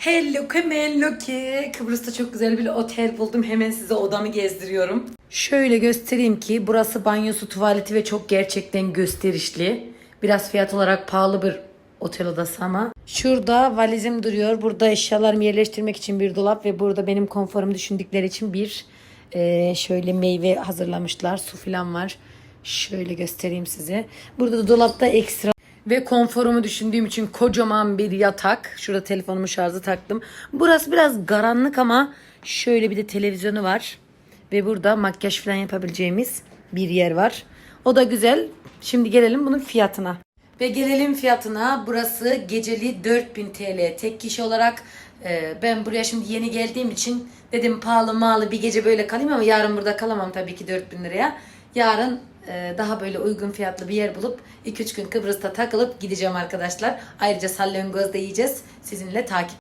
Hello Kemello ki. Kıbrıs'ta çok güzel bir otel buldum. Hemen size odamı gezdiriyorum. Şöyle göstereyim ki burası banyosu, tuvaleti ve çok gerçekten gösterişli. Biraz fiyat olarak pahalı bir otel odası ama. Şurada valizim duruyor. Burada eşyalarımı yerleştirmek için bir dolap ve burada benim konforumu düşündükleri için bir e, şöyle meyve hazırlamışlar. Su falan var. Şöyle göstereyim size. Burada da dolapta ekstra ve konforumu düşündüğüm için kocaman bir yatak. Şurada telefonumu şarjı taktım. Burası biraz karanlık ama şöyle bir de televizyonu var. Ve burada makyaj falan yapabileceğimiz bir yer var. O da güzel. Şimdi gelelim bunun fiyatına. Ve gelelim fiyatına. Burası geceli 4000 TL tek kişi olarak. e, ben buraya şimdi yeni geldiğim için dedim pahalı malı bir gece böyle kalayım ama yarın burada kalamam tabii ki 4000 liraya. Yarın daha böyle uygun fiyatlı bir yer bulup 2-3 gün Kıbrıs'ta takılıp gideceğim arkadaşlar. Ayrıca salyangoz da yiyeceğiz. Sizinle takip